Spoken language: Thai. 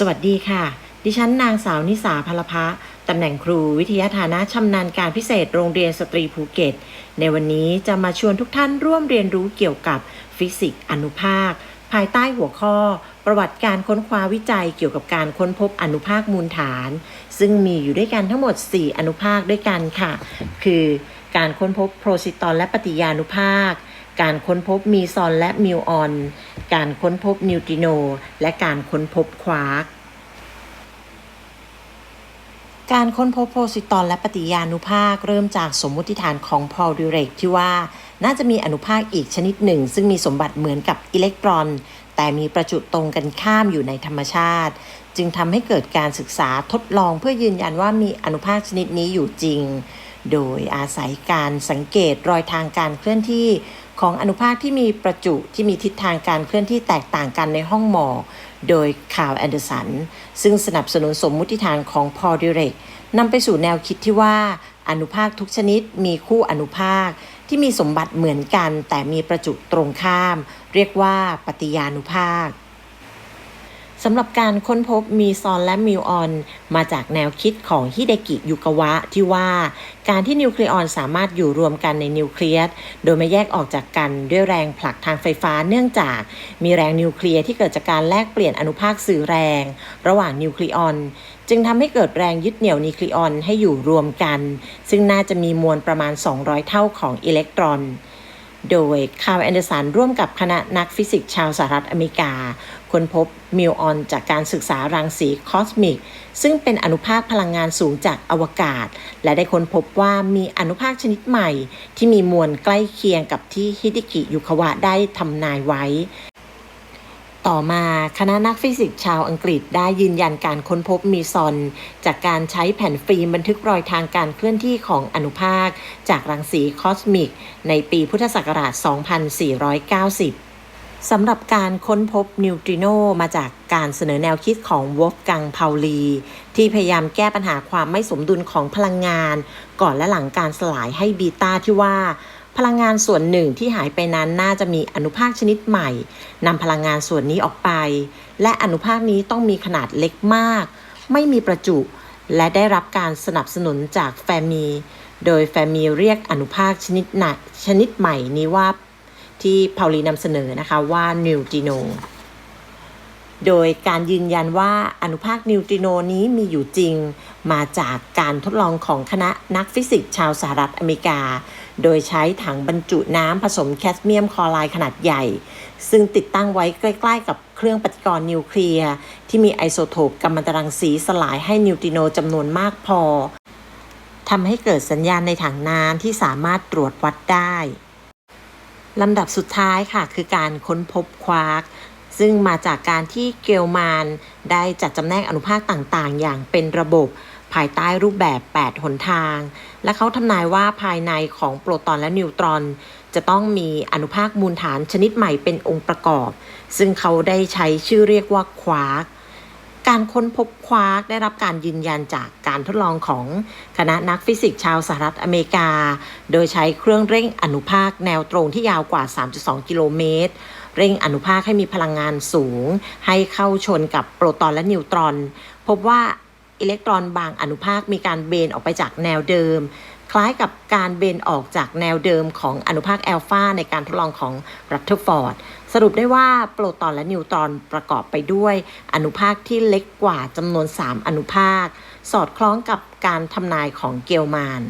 สวัสดีค่ะ ดิฉันนางสาวนิสาพลพะตำแหน่งครูวิทยาฐานะชำนาญการพิเศษโรงเรียนสตรีภูเก็ต ในวันนี้จะมาชวนทุกท่านร่วมเรียนรู้เกี่ยวกับฟิสิกส์อนุภาค ภายใต้หัวข้อ ประวัติการค้นคว้าวิจัยเกี่ยวกับการค้นพบอนุภาคมูลฐาน ซึ่งมีอยู่ด้วยกันทั้งหมด 4 อนุภาคด้วยกันค่ะ คือการค้นพบโพรซิตอนและปฏิยานุภาค การค้นพบมีซอนและมิวออน การค้นพบนิวตริโน และการค้นพบควาร์กการค้นพบโพซิตอนและปฏิยานุภาคเริ่มจากสมมุติฐานของพอลดิเรกที่ว่า น่าจะมีอนุภาคอีกชนิดหนึ่ง ซึ่งมีสมบัติเหมือนกับอิเล็กตรอน แต่มีประจุตรงกันข้ามอยู่ในธรรมชาติ จึงทำให้เกิดการศึกษาทดลองเพื่อยืนยันว่ามีอนุภาคชนิดนี้อยู่จริง โดยอาศัยการสังเกตรอยทางการเคลื่อนที่ ของอนุภาคที่มีประจุที่มีทิศทางการเคลื่อนที่แตกต่างกันในห้องหมอกโดยคาร์ลแอนเดอร์สัน ซึ่งสนับสนุนสมมุติฐานของพอดิเรกนำไปสู่แนวคิดที่ว่าอนุภาคทุกชนิดมีคู่อนุภาคที่มีสมบัติเหมือนกัน แต่มีประจุตรงข้าม เรียกว่าปฏิยานุภาค สำหรับการค้นพบมีซอนและมิวออน มาจากแนวคิดของฮิเดกิยุกวะที่ว่าการที่นิวเคลียออนสามารถอยู่รวมกันในนิวเคลียสโดยไม่แยกออกจากกันด้วยแรงผลักทางไฟฟ้าเนื่องจาก มีแรงนิวเคลียร์ที่เกิดจากการแลกเปลี่ยนอนุภาคสื่อแรง ระหว่างนิวเคลียออนจึงทำให้เกิดแรงยึดเหนี่ยวนิวเคลียออนให้อยู่รวมกัน ซึ่งน่าจะมีมวลประมาณ 200 เท่าของอิเล็กตรอน โดยคาร์ลแอนเดอร์สันร่วมกับคณะนักฟิสิกส์ชาวสหรัฐอเมริกา ค้นพบมิวออนจากการศึกษารังสีคอสมิก ซึ่งเป็นอนุภาคพลังงานสูงจากอวกาศ และได้ค้นพบว่ามีอนุภาคชนิดใหม่ ที่มีมวลใกล้เคียงกับที่ฮิติกิยุคาวะได้ทำนายไว้ ต่อมาคณะนักฟิสิกส์ชาวอังกฤษได้ยืนยันการค้นพบมีซอน จากการใช้แผ่นฟิล์มบันทึกรอยทางการเคลื่อนที่ของอนุภาค จากรังสีคอสมิก ในปีพุทธศักราช 2490สำหรับการค้นพบนิวตริโนมาจากการเสนอแนวคิดของวอฟกังพาวลี ที่พยายามแก้ปัญหาความไม่สมดุลของพลังงาน ก่อนและหลังการสลายให้บีตาที่ว่า พลังงานส่วนหนึ่งที่หายไปนั้นน่าจะมีอนุภาคชนิดใหม่นำพลังงานส่วนนี้ออกไป และอนุภาคนี้ต้องมีขนาดเล็กมาก ไม่มีประจุ และได้รับการสนับสนุนจากแฟมี โดยแฟมีเรียกอนุภาคชนิดหนักชนิดใหม่นี้ว่าที่พาวลีนำเสนอนะคะว่านิวติโน โดยการยืนยันว่าอนุภาคนิวตริโนนี้มีอยู่จริง มาจากการทดลองของคณะนักฟิสิกส์ชาวสหรัฐอเมริกา โดยใช้ถังบรรจุน้ำผสมแคดเมียมคลอไรด์ขนาดใหญ่ ซึ่งติดตั้งไว้ใกล้ ๆ กับเครื่องปฏิกรณ์นิวเคลียร์ ที่มีไอโซโทปกัมมันตรังสีสลายให้นิวตริโนจำนวนมากพอทำให้เกิดสัญญาณในถังน้ำที่สามารถตรวจวัดได้ลำดับสุดท้ายค่ะคือการค้นพบควาร์ก ซึ่งมาจากการที่เกลมานได้จัดจำแนกอนุภาคต่างๆ อย่างเป็นระบบภายใต้รูปแบบ 8 หนทาง และเขาทำนายว่าภายในของโปรตอนและนิวตรอน จะต้องมีอนุภาคมูลฐานชนิดใหม่เป็นองค์ประกอบ ซึ่งเขาได้ใช้ชื่อเรียกว่าควาร์กการค้นพบควาร์กได้รับการยืนยันจากการทดลองของคณะนักฟิสิกส์ชาวสหรัฐอเมริกา โดยใช้เครื่องเร่งอนุภาคแนวตรงที่ยาวกว่า 3.2 กิโลเมตร เร่งอนุภาคให้มีพลังงานสูง ให้เข้าชนกับโปรตอนและนิวตรอน พบว่าอิเล็กตรอนบางอนุภาคมีการเบนออกไปจากแนวเดิม คล้ายกับการเบนออกจากแนวเดิมของอนุภาคแอลฟาในการทดลองของรัตเทอร์ฟอร์ดสรุปได้ว่าโปรตอนและนิวตรอนประกอบไปด้วย อนุภาคที่เล็กกว่าจำนวน 3 อนุภาค สอดคล้องกับการทำนายของเกลมาน